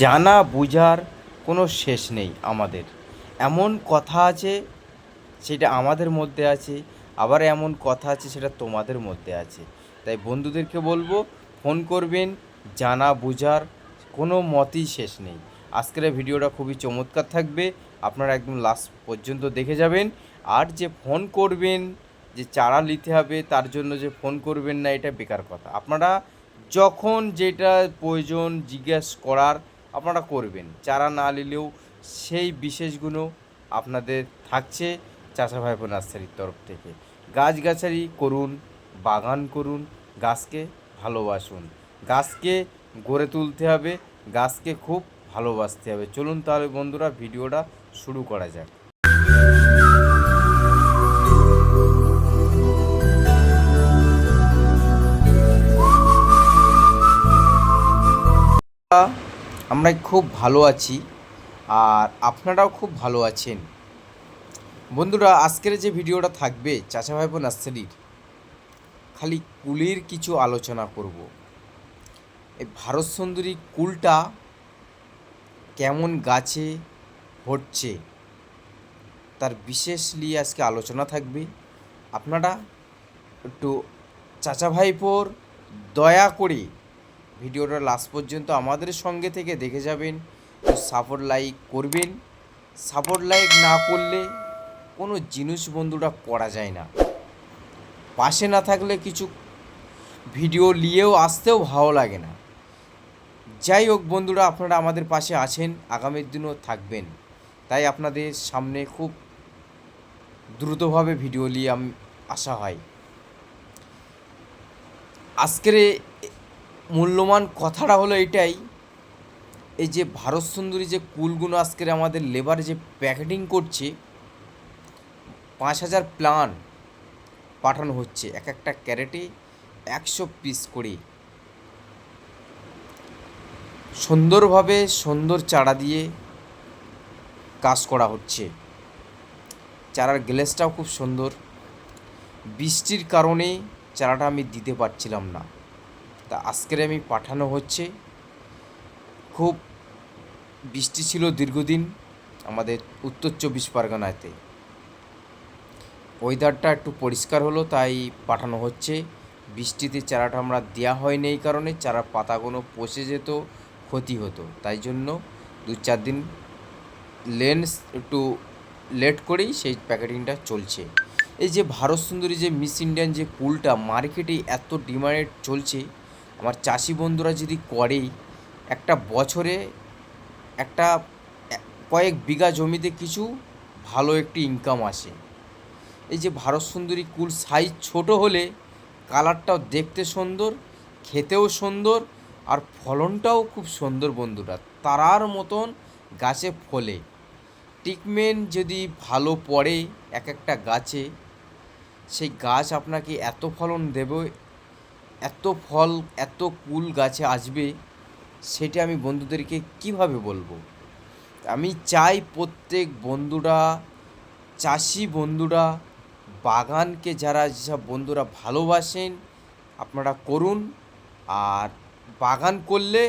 জানা বোঝার কোনো শেষ নেই আমাদের। এমন কথা আছে সেটা আমাদের মধ্যে আছে, আবার এমন কথা আছে সেটা তোমাদের মধ্যে আছে। তাই বন্ধুদেরকে বলব, ফোন করবেন, জানা বোঝার কোনো মতই শেষ নেই। আজকের ভিডিওটা খুবই চমৎকার থাকবে, আপনারা একদম লাস্ট পর্যন্ত দেখে যাবেন। আর যে ফোন করবেন, যে চারা নিতে হবে, তার জন্য যে ফোন করবেন না, এটা বেকার কথা। আপনারা যখন যেটা প্রয়োজন জিজ্ঞেস করার আপনারা করবেন। চারা না নিলেও সেই বিশেষগুলো আপনাদের থাকছে চাষা ভাইপো নার্সারির তরফ থেকে। গাছগাছালি করুন, বাগান করুন, গাছকে ভালোবাসুন। গাছকে গড়ে তুলতে হবে, গাছকে খুব ভালোবাসতে হবে। চলুন তাহলে বন্ধুরা, ভিডিওটা শুরু করা যাক। আমরা খুব ভালো আছি আর আপনারাও খুব ভালো আছেন। বন্ধুরা, আজকের যে ভিডিওটা থাকবে চাচা ভাইপো নার্সারির, খালি কুলের কিছু আলোচনা করব। এই ভারত সুন্দরী কুলটা কেমন গাছে হচ্ছে, তার বিশেষ নিয়ে আজকে আলোচনা থাকবে। আপনারা একটু চাচা ভাইপোর দয়া করে ভিডিওটা লাস্ট পর্যন্ত আমাদের সঙ্গে থেকে দেখে যাবেন। সাপোর্ট লাইক করবেন। সাপোর্ট লাইক না করলে কোনো জিনিস বন্ধুরা করা যায় না। পাশে না থাকলে কিছু ভিডিও নিয়েও আসতেও ভালো লাগে না। যাই হোক বন্ধুরা, আপনারা আমাদের পাশে আছেন, আগামীর দিনও থাকবেন। তাই আপনাদের সামনে খুব দ্রুতভাবে ভিডিও নিয়ে আসা হয়। আজকের মূল্যবান কথাটা হলো এটাই, এই যে ভারত সুন্দরী যে কুলগুলো আজকের আমাদের লেবার যে প্যাকেটিং করছে, পাঁচ হাজার প্লান পাঠানো হচ্ছে, এক একটা ক্যারেটে একশো পিস করে। সুন্দরভাবে সুন্দর চারা দিয়ে কাজ করা হচ্ছে। চারার গ্লেসটাও খুব সুন্দর। বৃষ্টির কারণে চারাটা আমি দিতে পারছিলাম না। তা আজকের আমি পাঠানো হচ্ছে। খুব বৃষ্টি ছিল দীর্ঘদিন আমাদের উত্তর চব্বিশ পরগনাতে। ওয়েদারটা একটু পরিষ্কার হলো, তাই পাঠানো হচ্ছে। বৃষ্টিতে চারাটা আমরা দেওয়া হয়নি এই কারণে চারার পাতাগুলো পচে যেত, ক্ষতি হতো। তাই জন্য দু চার দিন লেন্স একটু লেট করেই সেই প্যাকেটিংটা চলছে। এই যে ভারত সুন্দরী যে মিস ইন্ডিয়ান যে কুলটা মার্কেটে এত ডিমান্ড চলছে আমার চাষি বন্ধুরা যদি করে একটা বছরে একটা কয়েক বিঘা জমিতে কিছু ভালো একটি ইনকাম আসে। এই যে ভারত সুন্দরী কুল সাইজ ছোট হলে কালারটাও দেখতে সুন্দর, খেতেও সুন্দর আর ফলনটাও খুব সুন্দর বন্ধুরা। তারার মতন গাছে ফলে। ট্রিটমেন্ট যদি ভালো পড়ে এক একটা গাছে, সেই গাছ আপনাকে এত ফলন দেবে এত ফল, এত কুল গাছে আসবে সেটা আমি বন্ধুদেরকে কীভাবে বলব? আমি চাই প্রত্যেক বন্ধুরা, চাষি বন্ধুরা, বাগানকে যারা যেসব বন্ধুরা ভালোবাসেন, আপনারা করুন। আর বাগান করলে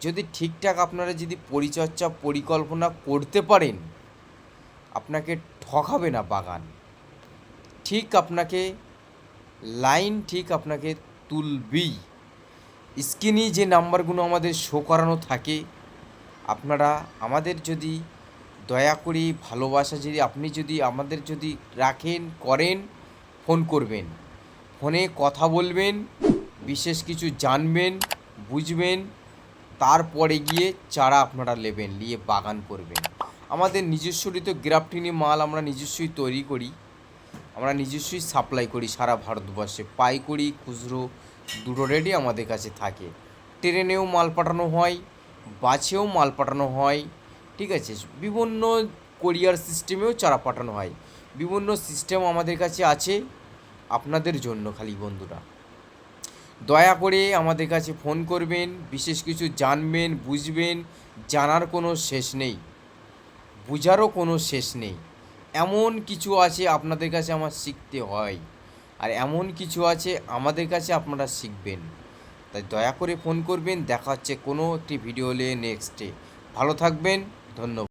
যদি ঠিকঠাক আপনারা যদি পরিচর্যা, পরিকল্পনা করতে পারেন, আপনাকে ঠকাবে না বাগান। ঠিক আপনাকে, লাইন ঠিক আপনাকে তুলবেই স্ক্রিনে যে নাম্বারগুলো আমাদের শো করানো থাকে, আপনারা আমাদের যদি দয়া করে ভালোবাসা যদি আপনি যদি আমাদের যদি রাখেন, করেন ফোন করবেন। ফোনে কথা বলবেন, বিশেষ কিছু জানবেন, বুঝবেন, তারপরে গিয়ে চারা আপনারা নেবেন, নিয়ে বাগান করবেন। আমাদের নিজস্বই তো গ্রাফটিনি মাল আমরা নিজস্বই তৈরি করি। আমরা নিজস্বই সাপ্লাই করি সারা ভারতবর্ষে। পাইকারি খুচরো দুটো রেডি আমাদের কাছে থাকে। ট্রেনেও মাল পাঠানো হয়, বাসেও মাল পাঠানো হয়, ঠিক আছে? বিভিন্ন কোরিয়ার সিস্টেমেও চারা পাঠানো হয়। বিভিন্ন সিস্টেম আমাদের কাছে আছে আপনাদের জন্য খালি বন্ধুরা। দয়া করে আমাদের কাছে ফোন করবেন, বিশেষ কিছু জানবেন, বুঝবেন, জানার কোনো শেষ নেই। বোঝারও কোনো শেষ নেই। এমন কিছু আছে আপনাদের কাছে আমার শিখতে হয় আর এমন কিছু আছে আমাদের কাছে আপনারা শিখবেন। তাই দয়া করে ফোন করবেন, দেখা হচ্ছে কোনো একটি ভিডিও নিয়ে নেক্সটে ভালো থাকবেন, ধন্যবাদ।